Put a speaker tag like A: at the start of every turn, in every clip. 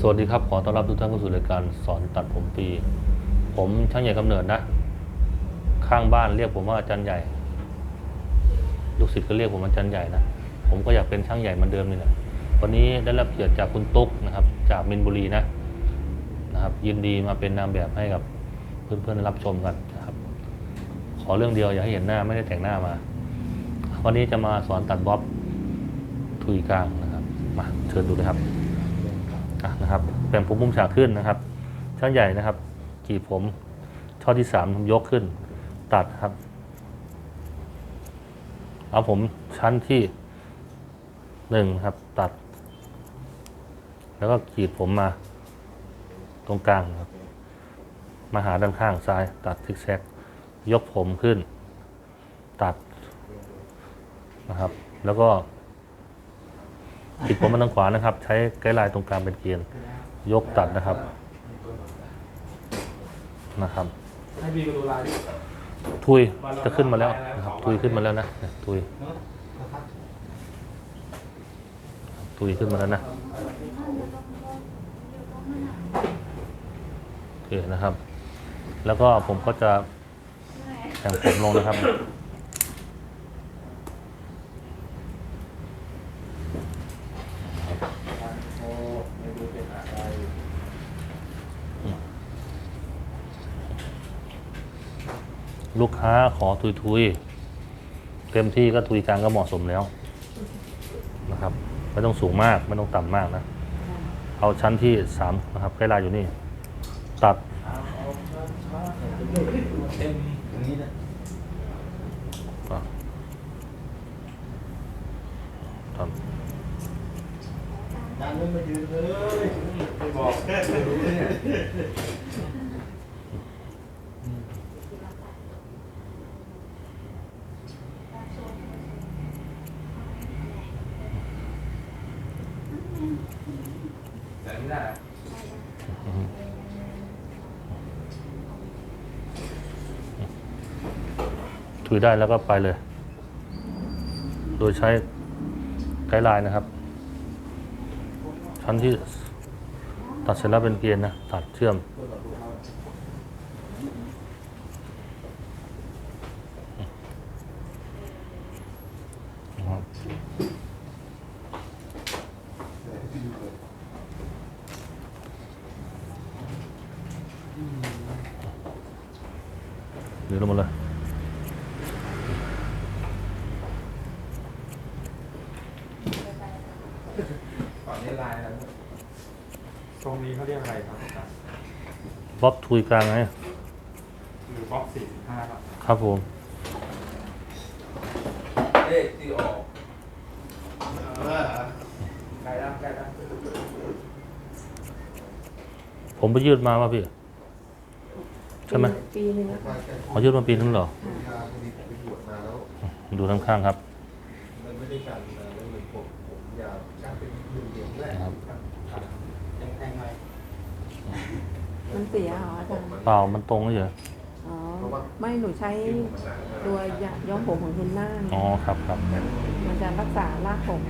A: สวัสดีครับ ขอต้อนรับทุกท่านเข้าสู่รายการสอนตัดผมฟรีผมช่างใหญ่กำเนิดนะ ข้างบ้านเรียกผมว่าอาจารย์ใหญ่ ลูกศิษย์ก็เรียกผมอาจารย์ใหญ่นะ ผมก็อยากเป็นช่างใหญ่เหมือนเดิมนี่แหละวันนี้ได้รับเกียรติจากคุณตุ๊กนะครับ จากมินบุรีนะนะครับ ยินดีมาเป็นนางแบบให้กับเพื่อนๆรับชมกันนะครับ ขอเรื่องเดียวอย่าให้เห็นหน้าไม่ได้แต่งหน้ามา วันนี้จะมาสอนตัดบ๊อบทุยกลางนะครับมาเชิญดูเลยครับ นะครับแบ่งผมมุมฉากขึ้นนะครับ ช่างใหญ่นะครับกรีดผมช่อที่สามยกขึ้น ตัดครับ เอาผมชั้นที่หนึ่งครับ ตัด แล้วก็กรีดผมมา ตรงกลางครับ มาหาด้านข้างซ้าย ตัดซิกแซกยกผมขึ้น ตัดนะครับ แล้วก็ ปิดผมมาทางขวานะครับ ใช้ไกด์ไลน์ตรงกลางเป็นเกณฑ์ยกตัดนะครับนะครับ
B: ให้บีมาดูลาย
A: ทุยจะขึ้นมาแล้วนะครับ ทุยขึ้นมาแล้วนะทุยทุยขึ้นมาแล้วนะโอเคนะครับ แล้วก็ผมก็จะแต่งผมลงนะครับ
B: โอ้ไม่ดูเป็นอะไร
A: ลูกค้าขอทุยทุยเต็มที่ก็ทุยกลางก็เหมาะสมแล้วนะครับไม่ต้องสูงมากไม่ต้องต่ำมากนะ เอาชั้นที่สามนะครับใกล้ลายอยู่นี่ ตัด
B: เต็มอย่างนี้นะ
A: อะตั
B: นไม่มายืนเลยไม่บอกแค่รู้เนี่ย แต่ไม่ได้
A: ทุ ยได้แล้วก็ไปเลย โดยใช้ไกด์ไลน์นะครับ ชั้นที่ตัดเสร็จแล้วเป็นเกณฑ์นะ ตัดเชื่อม เดี๋ยวลงมาเลย
B: ก่อนนี้ลายแล้วตรงนี้เขาเรียกอะไรครับอาจารย์
A: บล็อก ทุยกลางไง
B: หรือบล็อกสี่สิบห้าครับ
A: ครับผม
B: เลขที่ออกใกล้แล้วใกล้แล้ว
A: ผมไปยืดมาว่าพี่ ใช่ไหม
C: ปีหนึงแล้วค่ะ
A: ขอยืดมาปีนึงเหรอ
D: พอดีผมไปบวชมาแล้ว
A: ดูข้างๆครับ
D: มันไม่ได้การมาแล้วมันผมผมยาวช่างเป็นเหลี่ยมๆแหละ
A: ครับ
B: แทงๆหน่อย
C: มันเสียเหรออาจารย์
A: เปล่ามันตรงเฉย
C: อ๋อ ไม่หนูใช้ตัวย้อมผมของเฮนน่า
A: อ๋อครับครับ
C: มันจะรักษารากผม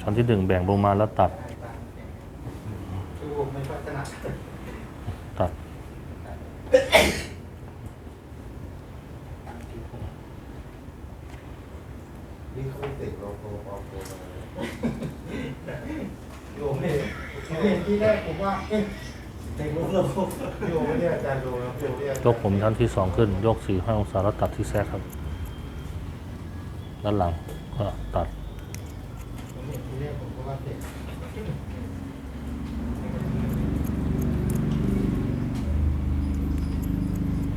A: ชั้นที่หนึ่งแบ่งลงมาแล้วตัด
B: คือผมไม่ค่อยถนัด
A: ตัด
D: นี่เขาไม่ติดเราโปรโปรโปรมา
B: โยมเองผมเห็นที่แรกผมว่า เอ๊ะ เต็มรูปเลย
D: โยมไม่ได้อาจารย์โยมนะโยมเรียก
A: ยกผมชั้นที่สองขึ้น ยกสี่ห้าองศาแล้วตัดที่แซกครับ ด้านหลังก็ตัด
B: ผมเห็นทีแรกผมก็ว่าเต็ม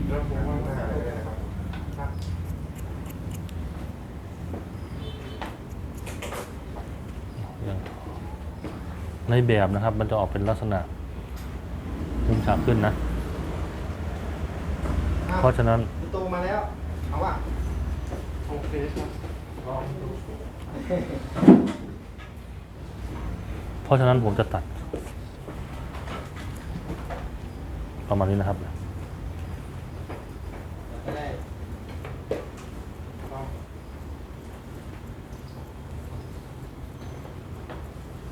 D: แล้วผมว่าหน้าเลยนะครับ
B: ครับ
A: ในแบบนะครับ มันจะออกเป็นลักษณะ มุมฉากขึ้นนะเพราะฉะนั้น
B: คุณโตมาแล้ว เอาอะโอเคครับลองดู
A: เพราะฉะนั้นผมจะตัด ประมาณนี้นะครับ
B: ก็ได้ลอง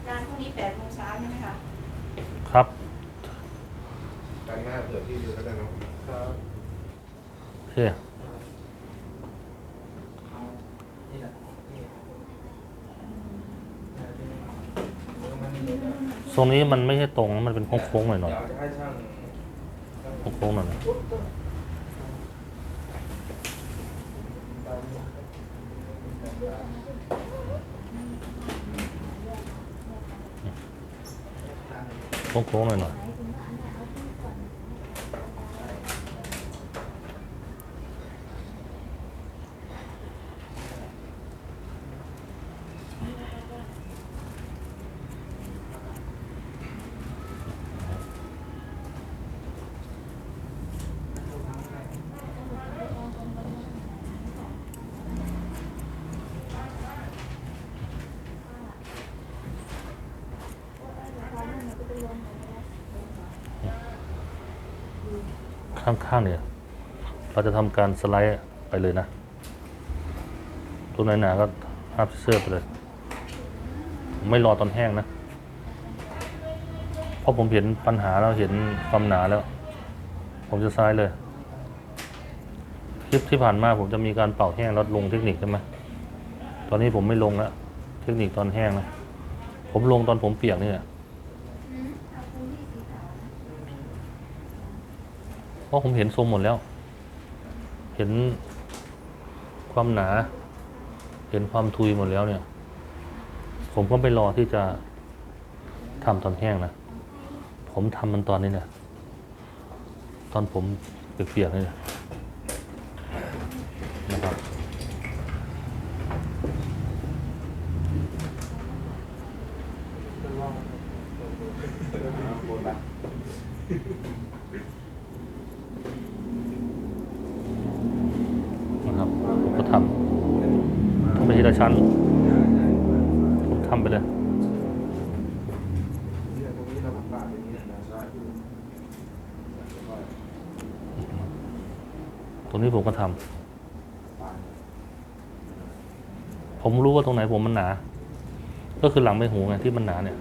E: งานพรุ่งนี้แปดโมงเช้าใช่ไหมคะ
A: ครับ
D: การห น้าเผื่อที่อยู่แล้วกันเนาะครับ
A: โอเค
D: นี่แหละนี่
A: ทรงนี้มันไม่ใช่ตรงนะมันเป็นโค้งๆหน่อยหน่อย
D: เดี๋ยวจะให้ช่างช่าง
A: โค้งๆหน่อยหน่อยโค้งๆหน่อยหน่อย ข้างๆเนี่ย เราจะทำการสไลด์ไปเลยนะ ตัวไหนหนาก็ฮับเสื้อไปเลย ไม่รอตอนแห้งนะ เพราะผมเห็นปัญหาแล้วเห็นความหนาแล้ว ผมจะซ้ายเลย คลิปที่ผ่านมาผมจะมีการเป่าแห้งแล้วลงเทคนิคใช่ไหมตอนนี้ผมไม่ลงแล้ว เทคนิคตอนแห้งนะ ผมลงตอนผมเปียกนี่แหละ เพราะผมเห็นทรงหมดแล้ว เห็นความหนา เห็นความทุยหมดแล้วเนี่ย ผมก็ไปรอที่จะทำตอนแห้งนะ ผมทำมันตอนนี้เนี่ย ตอนผมเปียกๆนี่แหละนะครับ นะครับผมก็ทำทำไปทีละชั้น ผมทำไปเลย
D: เนี่ยตรงนี้เราปาดอย่างนี้นะใช่
A: ตรงนี้ผมก็ทำผมรู้ว่าตรงไหนผมมันหนา ก็คือหลังใบหูไงที่มันหนาเนี่ย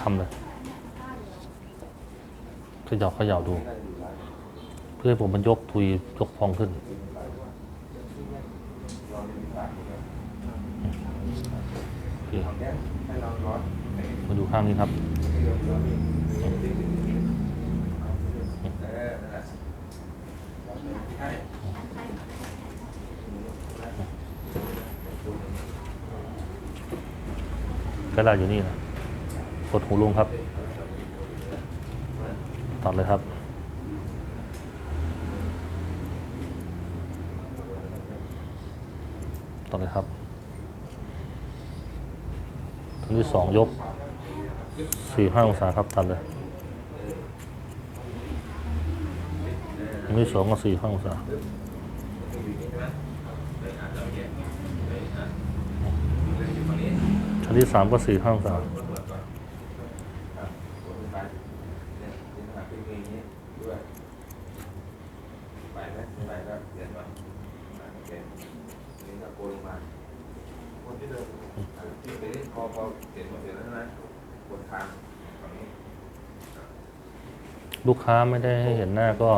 A: ทำเลยเขย่าเขย่าดู เพื่อให้ผมมันยกทุยยกพองขึ้น มาดูข้างนี้ครับ
D: ให้เราร้อนเออนั่นแหละให้
A: กระดาษอยู่นี่นะกดหูลุงครับ ตัดเลยครับตัดเลยครับทางที่สองยกสี่ห้าองศาครับตัดเลยทางที่สองก็สี่ห้าองศา ชั้นที่สามก็สี่ข้างสา
D: มลูกค้าไม่
A: ได้ให้เห็นหน้าก็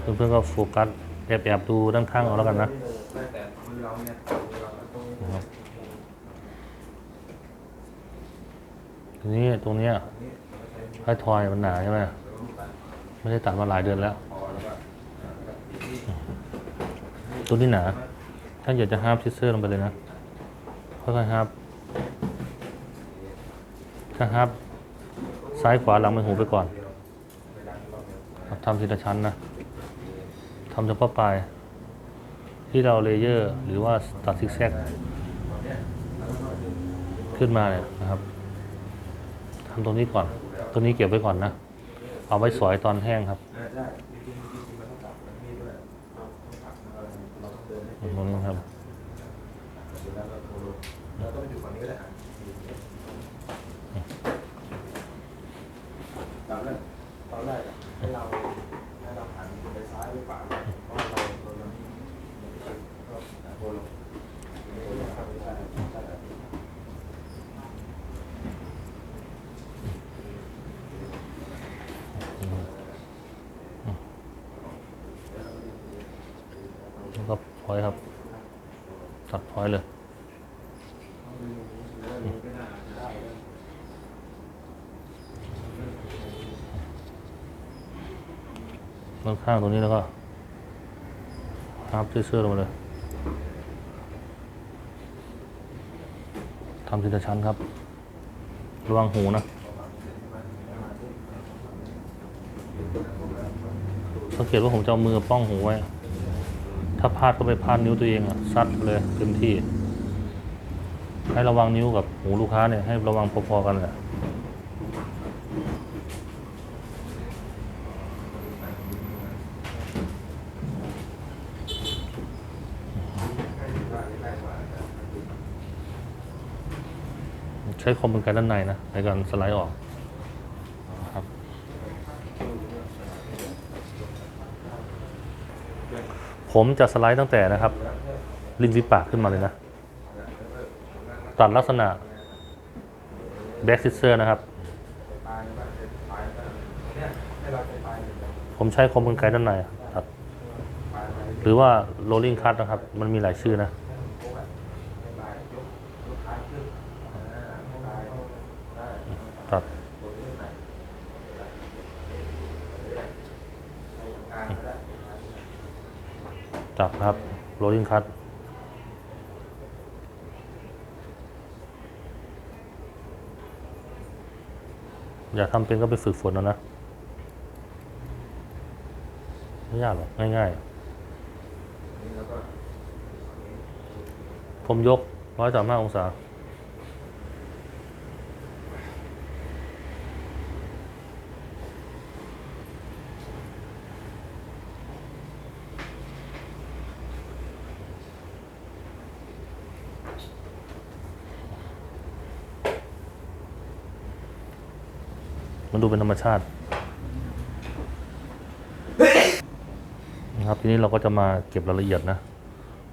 A: เพื่อนๆก็โฟกัสแอบๆดูด้านข้างเอาแล้วกันนะ
D: ได้แต่มือเราเนี่ต
A: รงเนี้ย
D: นี่เราใช้มือ
A: ให้ทอยมันหนาใช่ไหมไม่ได้ตัดมาหลายเดือนแล้ว
D: พอแล้วก็แล้วก็ตีที่
A: ตัวนี้หนาถ้านอยากจะฮาร์ปซิเซอร์ลงไปเลยนะค่อยๆฮาร์ปถ้าฮาร์ปซ้ายขวาหลังไปหูไปก่อนทำทีละชั้นนะทำเฉพาะปลาย ที่เราเลเยอร์ หรือว่าตัดซิกแซกขึ้นมาเนี่ยนะครับ ทำตรงนี้ก่อน ตัวนี้เก็บไว้ก่อนนะ เอาไว้สอยตอนแห้งครับ
D: อ่าใช่จริงๆจริงๆมันต้องกลับมันนี่ด้วยเราต้องกลับเราเราต้องเดินให้
A: ตรงนี้ครับ
D: เสร็จแล้วเราโทรลงเราต้องไปอยู่ฝั่งนี้ก็ได้อะตอนแรกตอนแรกอะให้เราให้เราหันไปซ้ายไปขวาเพราะเราเราเราไม่ไม่ได้ก็โทรลงไม่ได้ทำไม่ได้ใช่
A: พ อยครับ ตัดพอยเลยด้านข้างตรงนี้แล้วก็พับที่เสื้อลงมาเลยทำทีละชั้นครับ ระวังหูนะสังเกตว่าผมจะเอามือป้องหูไว้ ถ้าพลาดก็ไปพลาดนิ้วตัวเองอะซัดเลยเต็มที่ ให้ระวังนิ้วกับหูลูกค้าเนี่ยให้ระวังพอๆกันแหละใช้คอมเป็นไกด้านในนะในการสไลด์ออกครับ ผมจะสไลด์ตั้งแต่นะครับ ริมฝีปากขึ้นมาเลยนะ ตัดลักษณะแบ็กซิเซอร์นะครับ ผมใช้คอมเป็นไกด้านในตัดหรือว่า rolling cut นะครับ มันมีหลายชื่อนะ ตัด จับครับโรลลิ่งคัตอยากทำเป็นก็ไปฝึกฝนเอานะ ไม่ยากหรอก ง่ายๆ ผมยกร้อยสามห้าองศา มันดูเป็นธรรมชาตินะครับทีนี้เราก็จะมาเก็บรายละเอียดนะ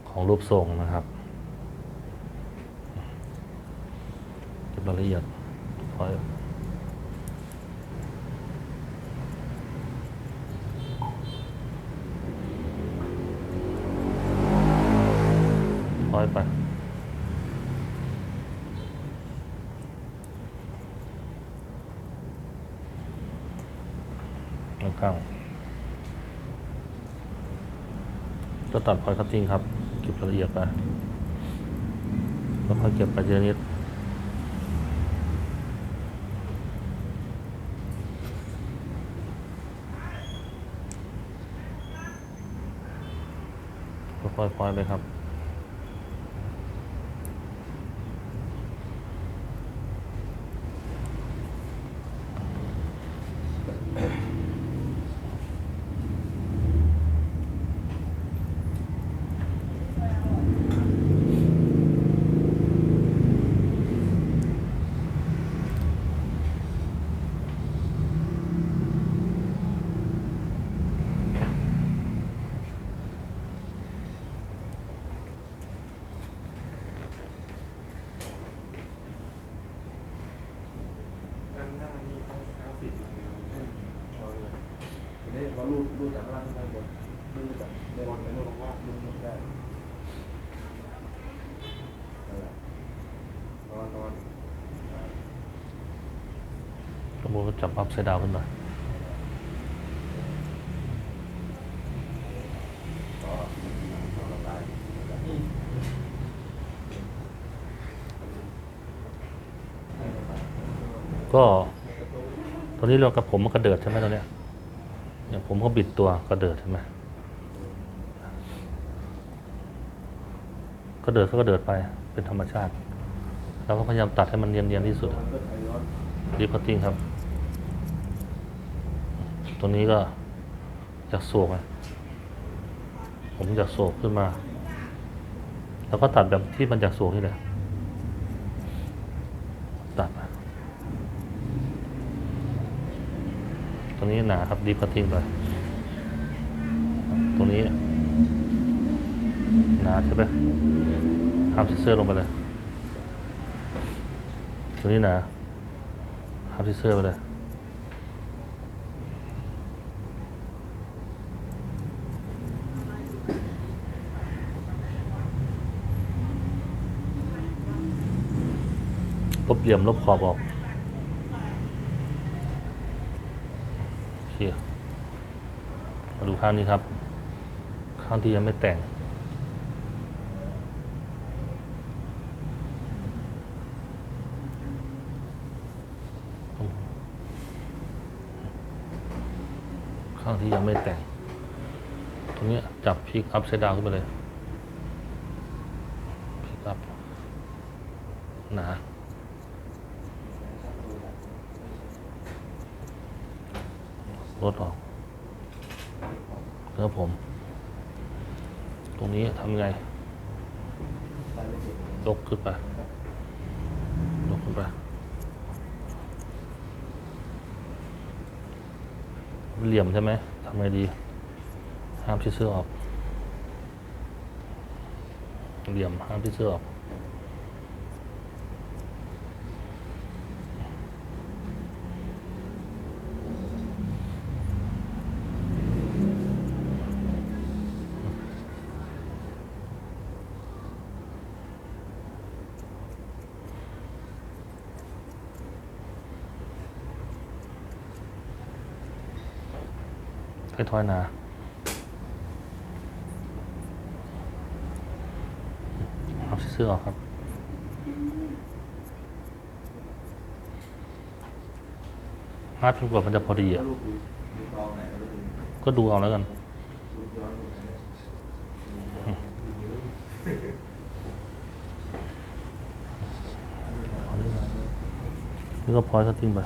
A: ของรูปทรงนะครับ เก็บรายละเอียดคอยคอยไป ข้างๆก็ ตัดพอยคัตติ้งครับเก็บรายละเอียดไปแล้วค่อยเก็บไปเยอะนิดค่อยๆพอยไปครับ
B: ด้านหน้านี่เขาเขาปิดอยู่เอาเลยทีนี้ เราลูดลูดจากล่างขึ้นไปบนลูดจากบนไปลูดลงล่างลูดลูดได้นั่นแหละนอนนอน
A: กระโบก็จับอัพไซด์ดาวขึ้นมาก็ตอนนี้เรากับผมมันกระเดิดใช่ไหมตอนเนี้ย เนี่ยผมก็บิดตัวกระเดิดใช่ไหมกระเดิดก็กระเดิดไปเป็นธรรมชาติเราก็พยายามตัดให้มันเนียนๆที่สุด
B: รี
A: พอร์ติ้งครับ ตัวนี้ก็อยากโศกไงผมอยากโศกขึ้นมา แล้วก็ตัดแบบที่มันอยากโศกนี่แหละ ตัวนี้หนาครับดีพัตติ้งไปตรงนี้หนาใช่ไหมห้ามเสื้อลงไปเลยตรงนี้หนาห้ามเสื้อไปเลยลบเหลี่ยมลบขอบออก มาดูข้างนี้ครับ ข้างที่ยังไม่แต่ง ข้างที่ยังไม่แต่ง ตรงนี้จับพลิกอัพไซด์ดาวขึ้นไปเลยพลิกอัพหนาลดออกเนื้อผม ตรงนี้ทำไง ยกขึ้นไป ยกขึ้นไป เหลี่ยมใช่ ไหมทำไงดี ห้ามที่เสื้อออก เหลี่ยมห้ามที่เสื้อออก ค่อยๆนะเอาเสื้อออกครับฮาร์ดจนกว่ามันจะพอดีอะ
D: ก็ดู
A: เอาแล้วกัน
D: นี่
A: ก็พอยก็ทิ้งไป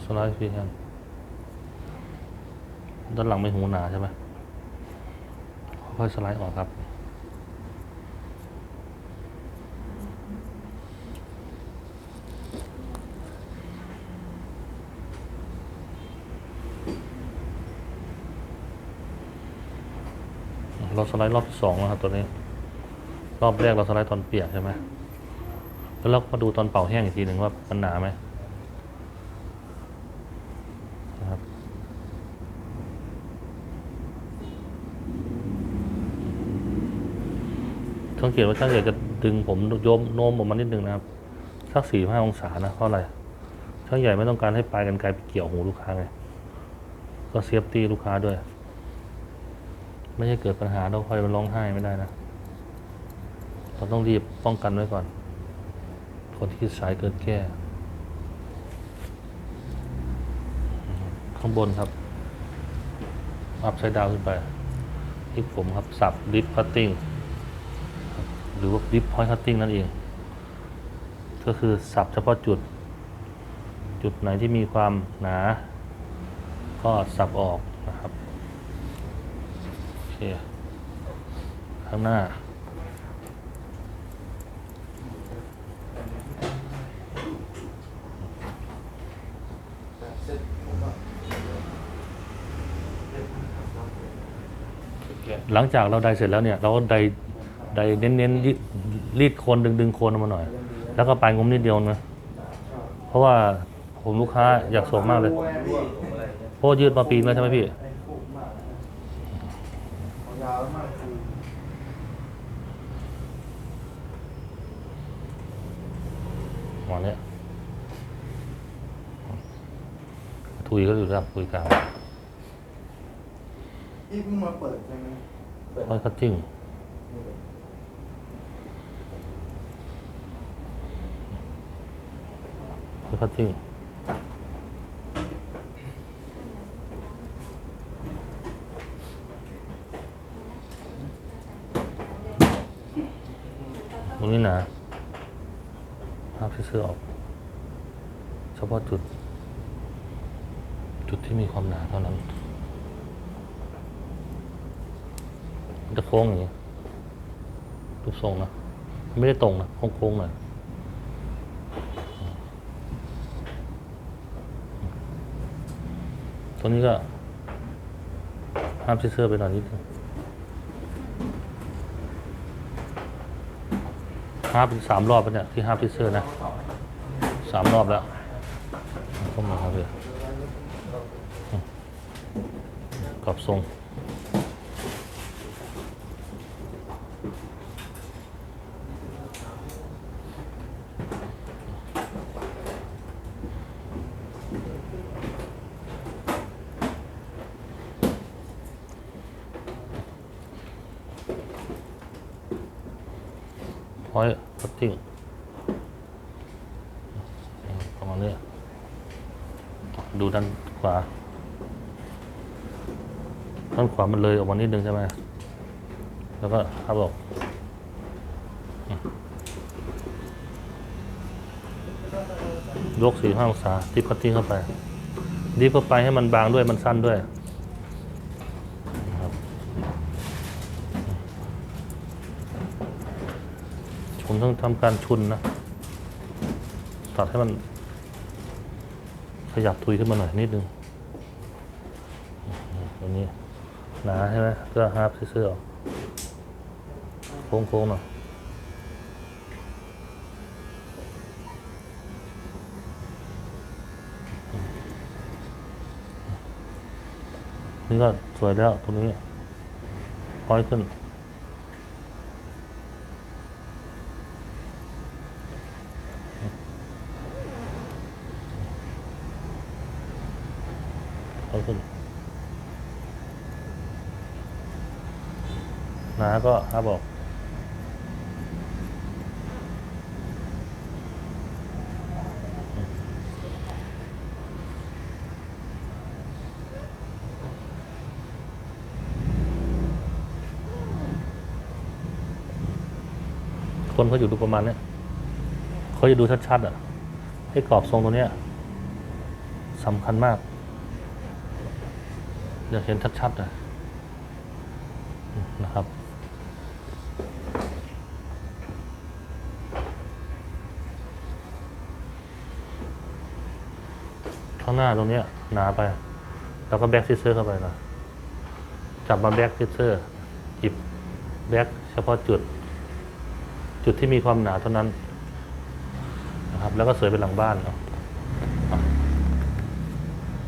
A: สไลด์พี่ครับด้านหลังไม่หูหนาใช่ไหมค่อยสไลด์ออกครับ เราสไลด์รอบที่สองแล้วครับตัวนี้ รอบแรกเราสไลด์ตอนเปียกใช่ไหมแล้วเรามาดูตอนเป่าแห้งอีกทีหนึ่งว่ามันหนาไหมนะครับ สังเกตว่าช่างใหญ่จะดึงผมโยมโน้มออกมานิดนึงนะครับสักสี่ห้าองศานะเพราะอะไรช่างใหญ่ไม่ต้องการให้ปลายกันไกลไปเกี่ยวหูลูกค้าไงก็เซฟตี้ลูกค้าด้วย ไม่ใช่เกิดปัญหาแล้วคอยมันร้องไห้ไม่ได้นะเราต้องรีบป้องกันไว้ก่อน คนที่สายเกินแก้ข้างบนครับ อัพไซด์ดาวขึ้นไปที่ผมครับ สับดิฟคัตติ้ง หรือว่าดิฟพอยต์คัตติ้งนั่นเอง ก็คือสับเฉพาะจุด จุดไหนที่มีความหนา ก็สับออกนะครับโอเคข้างหน้าหลังจากเราไดเสร็จแล้วเนี่ย เราก็ได ไดเน้นๆรีดรีดโคนดึงดึงโคนออกมาหน่อย แล้วก็ปลายงมนิดเดียวนะเพราะว่าผมลูกค้าอยากสวมมากเลย
B: พี่
A: เพราะว่ายืดมาปีนแล้วใช่ไหมพี่
B: ไอ้ฟุกมากนะเอายาวมากคือ
A: หมอนเนี้ยทุยก็อยู่ระดับทุยกลาง
B: อีเพิ่งมาเปิดใช่ไหมเปิด
A: ค่อยคัตติ้ง ค่อยคัตติ้งตรงนี้หนะภาพที่เสื้อออก เฉพาะจุด จุดที่มีความหนาเท่านั้นมันจะโค้งอย่างนี้รูปทรงนะ ไม่ได้ตรงนะโค้งๆหน่อย ตัวนี้ก็ห้ามเสื้อไปหน่อยนิดนึงห้ามเป็นสามรอบปะเนี่ยที่ห้ามเสื้อนะสามรอบแล้วเข้ามาครับพี่กลับทรง พอยคั ติ้งประมาณนี้ดูด้านขวา ด้านขวามันเลยออกมานิดนึงใช่ไหมแล้วก็ครับออกยกสี่ห้าองศาดิฟคัตติ้งเข้าไปดิฟเข้าไปให้มันบางด้วยมันสั้นด้วยนะครับ ผมต้องทำการชุนนะ ตัดให้มัน ขยับทุยขึ้นมาหน่อยนิดนึงตรงนี้หนาใช่ไหมเพื่อฮาร์ปเสื้อโค้งๆหน่อยนี่ก็สวยแล้วตรงนี้พอยขึ้น เอาขึ้นหนา ก็ห้าบอกคนเขาอยู่ดูประมาณเนี้ยเขาจะดูชัดๆอะ ให้กรอบทรงตัวเนี้ยสำคัญมากอยากเห็นชัดๆนะนะครับางหน้าตรงเนี้ยหนาไป แล้วก็แบ็กซิเซอร์เข้าไปนะจับมาแบ็กซิเซอร์หยิบแบ็กเฉพาะจุด จุดที่มีความหนาเท่านั้นนะครับ แล้วก็เสยไปหลังบ้านเนาะ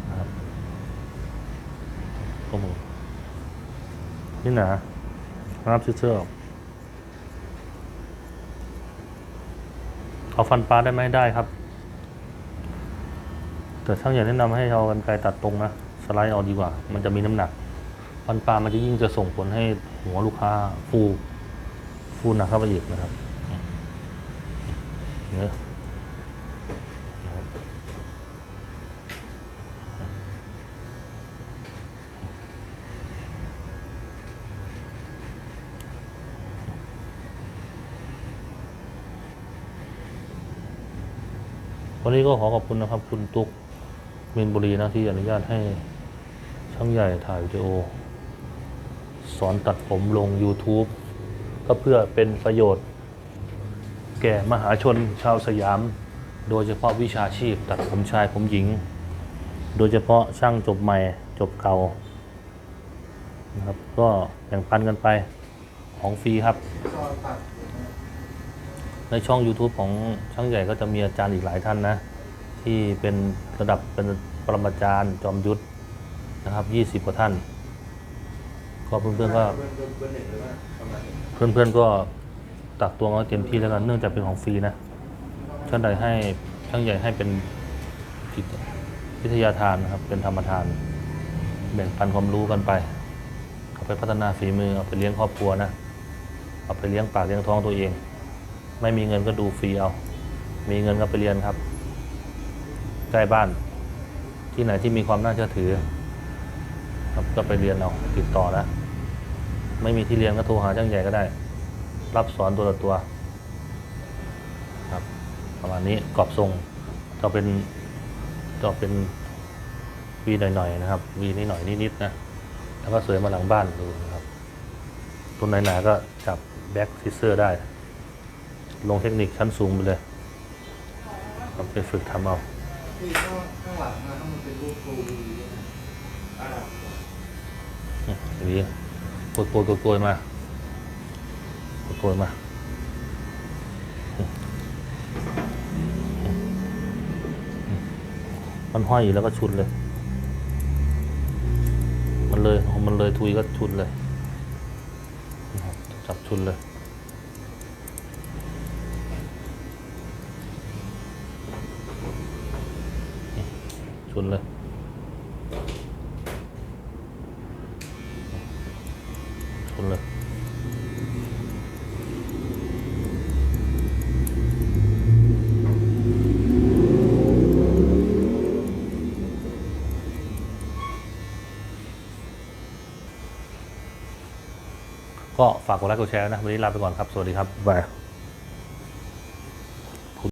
A: นะครับโอ้โหนี่หนารับเสื้อออกเอาฟันปลาได้ไหมได้ครับ แต่ช่างใหญ่แนะนำให้เอากันไกรตัดตรงนะสไลด์เอาดีกว่า มันจะมีน้ำหนักฟันปลามันจะยิ่งจะส่งผลให้หัวลูกค้าฟูฟูหนักเข้าไปอีกนะครับเนี่ยนะครับวันนี้ก็ขอขอบคุณนะครับ คุณตุ๊ก มินบุรีนะที่อนุญาตให้ช่างใหญ่ถ่ายวิดีโอ สอนตัดผมลง YouTube ก็เพื่อเป็นประโยชน์ แก่มหาชนชาวสยาม โดยเฉพาะวิชาชีพ ตัดผมชายผมหญิง โดยเฉพาะช่างจบใหม่จบเก่านะครับก็แบ่งปันกันไปของฟรีครับ ในช่อง YouTube ของช่างใหญ่ก็จะมีอาจารย์อีกหลายท่านนะ ที่เป็นระดับเป็นปรมาจารย์จอมยุทธนะครับ 20 กว่าท่าน ก็เพื่อนๆก็
B: เบอร์เบอร์เบอร์หนึ่งหรือว่าประมาณนี้
A: เพื่อนๆก็ตักตวงเอาเต็มที่แล้วกันเนื่องจากเป็นของฟรีนะช่างใดให้ช่างใหญ่ให้เป็นวิทยาทานนะครับ เป็นธรรมทาน แบ่งปันความรู้กันไป เอาไปพัฒนาฝีมือเอาไปเลี้ยงครอบครัวนะ เอาไปเลี้ยงปากเลี้ยงท้องตัวเอง ไม่มีเงินก็ดูฟรีเอา มีเงินก็ไปเรียนครับ ใกล้บ้าน ที่ไหนที่มีความน่าเชื่อถือ ครับก็ไปเรียนเอาติดต่อนะไม่มีที่เรียนก็โทรหาช่างใหญ่ก็ได้ รับสอนตัวต่อตัวครับประมาณนี้กรอบทรงจะเป็นจะเป็นวีหน่อยๆนะครับวีนิดหน่อยนิดๆนะแล้วก็เสยมาหลังบ้านดูนะครับตัวไหนๆก็จับแบ็กซิเซอร์ได้ ลงเทคนิคชั้นสูงไปเลยครับไปฝึกทำเอา
B: ที่ข้างข้างหลังนะถ้ามันเป็นรูปครูดีอ่า
A: อย่างนี้โกยโกยโกยโกยมาโกยโกยมามันห้อยอยู่แล้วก็ชุนเลย มันเลยมันเลยทุยก็ชุนเลย จับชุนเลย นเลย ชนเลย ก็ฝากกดไลค์กดแชร์นะ วันนี้ลาไปก่อนครับ สวัสดีครับ บาย